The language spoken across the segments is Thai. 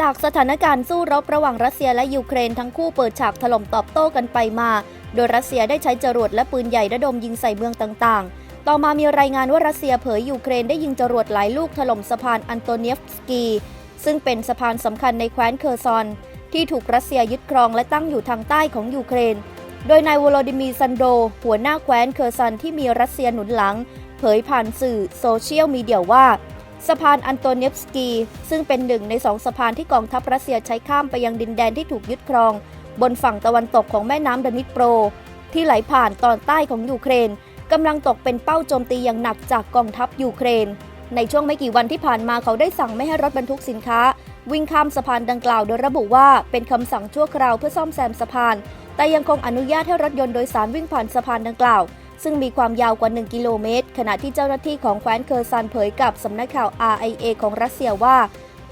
จากสถานการณ์สู้รบระหว่างรัสเซียและยูเครนทั้งคู่เปิดฉากถล่มตอบโต้กันไปมา โดยรัสเซียได้ใช้จรวดและปืนใหญ่ระดมยิงใส่เมืองต่างๆ ต่อมามีรายงานว่ารัสเซียเผยยูเครนได้ยิงจรวดหลายลูกถล่มสะพานอันโตเนียฟสกี ซึ่งเป็นสะพานสำคัญในแคว้นเคอร์ซอน ที่ถูกรัสเซียยึดครองและตั้งอยู่ทางใต้ของยูเครน โดยนายวโลดิมีร์ซันโด หัวหน้าแคว้นเคอร์ซอนที่มีรัสเซียหนุนหลัง เผยผ่านสื่อโซเชียลมีเดียว่า สะพานอันโตเนฟสกี ซึ่งเป็นหนึ่งในสองสะพานที่กองทัพรัสเซียใช้ข้ามไปยังดินแดนที่ถูกยึดครอง บนฝั่งตะวันตกของแม่น้ำดานิโปร ที่ไหลผ่านตอนใต้ของยูเครนกำลังตกเป็นเป้าโจมตีอย่างหนักจากกองทัพยูเครน ในช่วงไม่กี่วันที่ผ่านมาเขาได้สั่งไม่ให้รถบรรทุกสินค้า วิ่งข้ามสะพานดังกล่าวโดยระบุว่าเป็นคำสั่งชั่วคราวเพื่อซ่อมแซมสะพาน แต่ยังคงอนุญาตให้รถยนต์โดยสารวิ่งผ่านสะพานดังกล่าว ซึ่งมีความยาวกว่า 1 กิโลเมตร ขณะที่เจ้าหน้าที่ของแคว้นเคอร์ซันเผยกับสำนักข่าว RIA ของรัสเซียว่า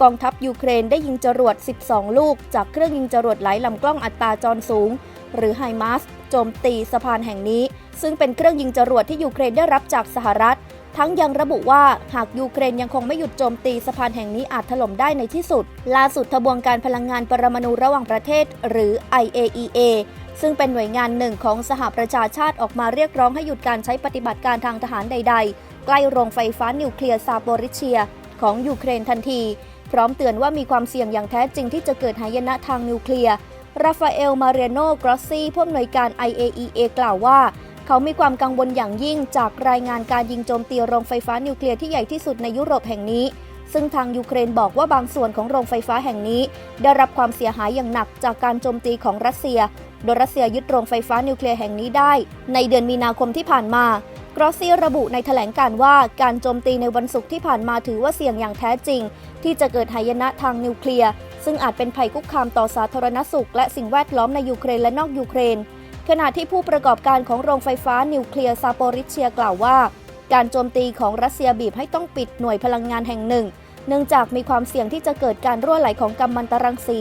กองทัพยูเครนได้ยิงจรวด 12 ลูก จากเครื่องยิงจรวดหลายลำกล้องอัตราจรสูง หรือไฮมาสโจมตีสะพานแห่งนี้ ซึ่งเป็นเครื่องยิงจรวดที่ยูเครนได้รับจากสหรัฐ ทั้งยังระบุว่าหากยูเครนยังคงไม่หยุดโจมตีสะพานแห่งนี้อาจถล่มได้ในที่สุด ล่าสุดทบวงการพลังงานปรมาณูระหว่างประเทศ หรือ IAEA ซึ่งเป็นหน่วยงานหนึ่งของสหประชาชาติออกมาเรียกร้องให้หยุดการใช้ปฏิบัติการทางทหารใด ๆ ใกล้โรงไฟฟ้านิวเคลียร์ซาโปริเชีย ของยูเครนทันที พร้อมเตือนว่ามีความเสี่ยงอย่างแท้จริงที่จะเกิดหายนะทางนิวเคลียร์ราฟาเอล มาเรโนกรอสซี่ผู้อำนวยการ IAEA กล่าวว่า เขามีความกังวลอย่างยิ่งจากรายงานการยิงโจมตีโรงไฟฟ้านิวเคลียร์ที่ใหญ่ที่สุดในยุโรปแห่งนี้ ซึ่งทางยูเครนบอกว่าบางส่วนของโรงไฟฟ้าแห่งนี้ ได้รับความเสียหายอย่างหนักจากการโจมตีของรัสเซีย โดยรัสเซียยึดโรงไฟฟ้านิวเคลียร์แห่งนี้ได้ ในเดือนมีนาคมที่ผ่านมากรอสซีระบุในแถลงการว่าการโจมตีในวันศุกร์ที่ผ่านมาถือว่าเสี่ยงอย่างแท้จริง ที่จะเกิดหายนะทางนิวเคลียร์ซึ่งอาจเป็นภัยคุกคามต่อสาธารณสุข และสิ่งแวดล้อมในยูเครนและนอกยูเครน ขณะที่ผู้ประกอบการของโรงไฟฟ้านิวเคลียร์ซาโปริเชียกล่าวว่า การโจมตีของรัสเซียบีบให้ต้องปิดหน่วยพลังงานแห่งหนึ่ง เนื่องจากมีความเสี่ยงที่จะเกิดการรั่วไหลของกัมมันตรังสี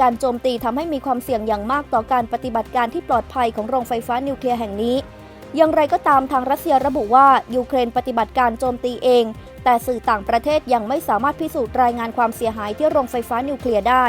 การโจมตีทำให้มีความเสี่ยงอย่างมากต่อการปฏิบัติการที่ปลอดภัยของโรงไฟฟ้านิวเคลียร์แห่งนี้ อย่างไรก็ตามทางรัสเซียระบุว่ายูเครนปฏิบัติการโจมตีเอง แต่สื่อต่างประเทศยังไม่สามารถพิสูจน์รายงานความเสียหายที่โรงไฟฟ้านิวเคลียร์ได้